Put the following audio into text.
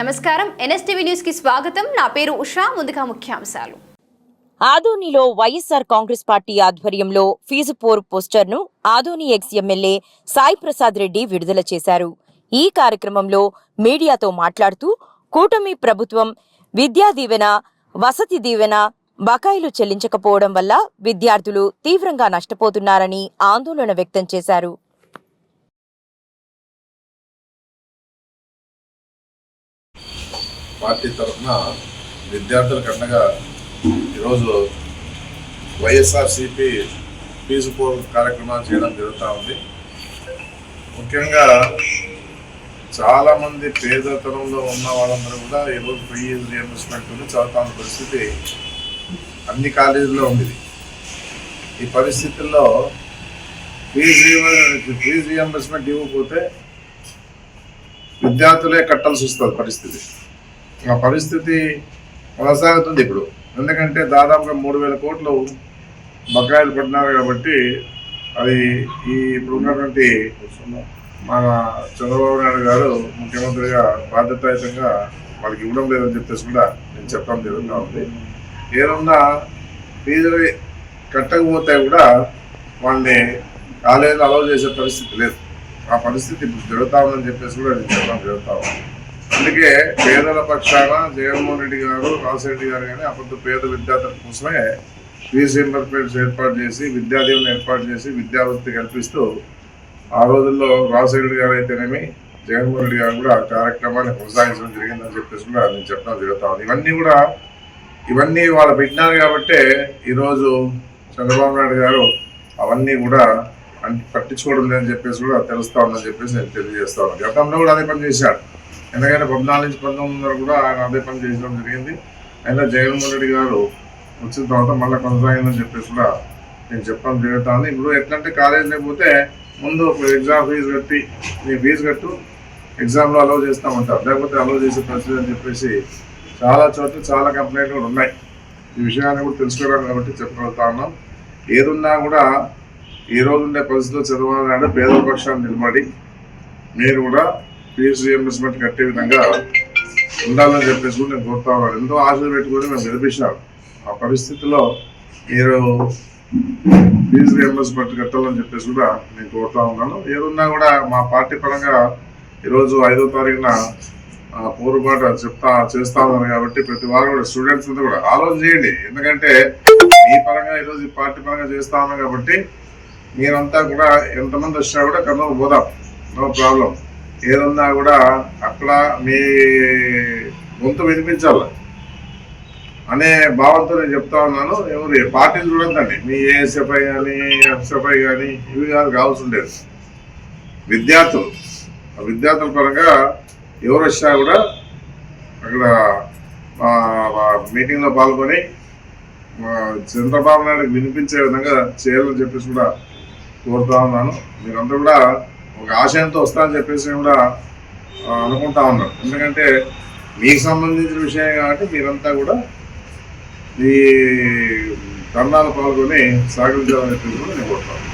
నమస్కారం. ఎన్ఎస్టీవీ న్యూస్కి స్వాగతం. నా పేరు ఉషా. ముందుగా ముఖ్యాంశాలు. ఆదోనిలో వైఎస్ఆర్ కాంగ్రెస్ పార్టీ ఆధ్వర్యంలో ఫీజు పోర్ పోస్టర్ను ఆదోని ఎక్స్ ఎమ్మెల్యే సాయి ప్రసాద్ రెడ్డి విడుదల చేశారు. ఈ కార్యక్రమంలో మీడియాతో మాట్లాడుతూ కూటమి ప్రభుత్వం విద్యా దీవెన వసతి దీవెన బకాయిలు చెల్లించకపోవడం వల్ల విద్యార్థులు తీవ్రంగా నష్టపోతున్నారని ఆందోళన వ్యక్తం చేశారు. పార్టీ తరఫున విద్యార్థులకు అండగా ఈరోజు వైఎస్ఆర్సిపి ఫీజు పోల్ కార్యక్రమాలు చేయడం జరుగుతూ ఉంది. ముఖ్యంగా చాలామంది పేదతనంలో ఉన్న వాళ్ళందరూ కూడా ఈరోజు ఫ్రీ రియంబర్స్మెంట్ చదువుతున్న పరిస్థితి అన్ని కాలేజీల్లో ఉంది ఈ పరిస్థితుల్లో ఫీజు ఫీజు రియంబర్స్మెంట్ ఇవ్వకపోతే విద్యార్థులే కట్టాల్సి వస్తుంది పరిస్థితి. ఆ పరిస్థితి కొనసాగుతుంది ఇప్పుడు. ఎందుకంటే దాదాపుగా మూడు వేల కోట్లు బకాయిలు పడినారు కాబట్టి అది ఈ ఇప్పుడు ఉన్నటువంటి మన చంద్రబాబు నాయుడు గారు ముఖ్యమంత్రిగా బాధ్యతాయుతంగా వాళ్ళకి ఇవ్వడం లేదని చెప్పేసి కూడా నేను చెప్పడం జరుగుతూ ఉంది. ఏదన్నా ఫీజులు కట్టకపోతే కూడా వాళ్ళని కాలేజీలో అలౌ చేసే పరిస్థితి లేదు. ఆ పరిస్థితి ఇప్పుడు జరుగుతా ఉందని చెప్పేసి కూడా నేను చెప్పడం జరుగుతూ ఉంది. అందుకే పేదల పక్షాన జగన్మోహన్ రెడ్డి గారు రాజశేఖర గారు కానీ అప్పుడు పేద విద్యార్థుల కోసమే ఫీజు రీంబర్స్మెంట్స్ ఏర్పాటు చేసి విద్యాదీవెన ఏర్పాటు చేసి విద్యావృత్తి కల్పిస్తూ ఆ రోజుల్లో రాజశేఖర గారు అయితేనేమి జగన్మోహన్ రెడ్డి గారు కూడా ఆ కార్యక్రమాన్ని కొనసాగించడం జరిగిందని చెప్పేసి కూడా నేను చెప్పడం జరుగుతా ఉంది. ఇవన్నీ కూడా ఇవన్నీ వాళ్ళు పెట్టినారు కాబట్టే ఈరోజు చంద్రబాబు నాయుడు గారు అవన్నీ కూడా అన్ని పట్టించుకోవడం లేదని చెప్పేసి కూడా తెలుస్తా ఉందని చెప్పేసి నేను తెలియజేస్తా ఉన్నాను. గతంలో కూడా అదే పని చేశాడు. ఎందుకంటే పద్నాలుగు నుంచి పంతొమ్మిది వరకు కూడా ఆయన అదే పని చేయడం జరిగింది. అయినా జగన్మోహన్ రెడ్డి గారు వచ్చిన తర్వాత మళ్ళీ కొనసాగిందని చెప్పేసి కూడా నేను చెప్పడం జరుగుతుంది. ఇప్పుడు ఎట్లంటే కాలేజ్ పోతే ముందు ఒక ఎగ్జామ్ ఫీజు కట్టి నీ ఫీజు కట్టు ఎగ్జామ్లో అలౌ చేస్తామంటారు. లేకపోతే అలౌ చేసే పరిస్థితి అని చెప్పేసి చాలా చోట్ల చాలా కంప్లైంట్లు కూడా ఉన్నాయి. ఈ విషయాన్ని కూడా తెలుసుకోవడం కాబట్టి చెప్పగలుగుతా ఉన్నాం. ఏదున్నా కూడా ఈ రోజు ఉండే పరిస్థితిలో చదవాలని పేద పేదల పక్షాన్ని నిలబడి మీరు కూడా ఫీజు రియంబర్స్మెంట్ కట్టే విధంగా ఉండాలని చెప్పేసి కూడా నేను కోరుతా ఉన్నాను. ఎంతో ఆశలు పెట్టుకొని మేము గెలిపించాం ఆ పరిస్థితిలో మీరు ఫీజు రియంబర్స్మెంట్ కట్టాలని చెప్పేసి కూడా నేను కోరుతా ఉన్నాను. ఏదున్నా కూడా మా పార్టీ పరంగా ఈరోజు ఐదో తారీఖున ఆ, చెప్తా చేస్తా ఉన్నారు కాబట్టి ప్రతి వారు కూడా స్టూడెంట్స్ అంతా కూడా ఆలోచన చేయండి. ఎందుకంటే మీ పరంగా ఈరోజు పార్టీ పరంగా చేస్తా ఉన్నాం కాబట్టి మీరంతా కూడా ఎంతమంది వచ్చినా కూడా కర్నూలు పోదాం. No problem. ఏదన్నా కూడా అక్కడ మీ గొంతు వినిపించాలి. అనే భావంతో నేను చెప్తా ఉన్నాను ఎవరు పార్టీలు చూడొద్దండి. మీ ఏఎస్ఎఫ్ఐ కానీ ఎఫ్ఎస్ఎఫ్ఐ కానీ ఇవి కాదు కావాల్సి ఉండేది. విద్యార్థులు ఆ విద్యార్థుల పరంగా ఎవరు వచ్చినా కూడా అక్కడ మీటింగ్లో పాల్గొని చంద్రబాబు నాయుడు వినిపించే విధంగా చేయాలని చెప్పేసి కూడా కోరుతా ఉన్నాను. మీరంతా కూడా ఒక ఆశయంతో వస్తారని చెప్పేసి కూడా అనుకుంటా ఉన్నారు ఎందుకంటే మీకు సంబంధించిన విషయం కాబట్టి మీరంతా కూడా ఈ ధర్నాలు పాల్గొని సహకరించాలని కూడా నేను కోరుతాను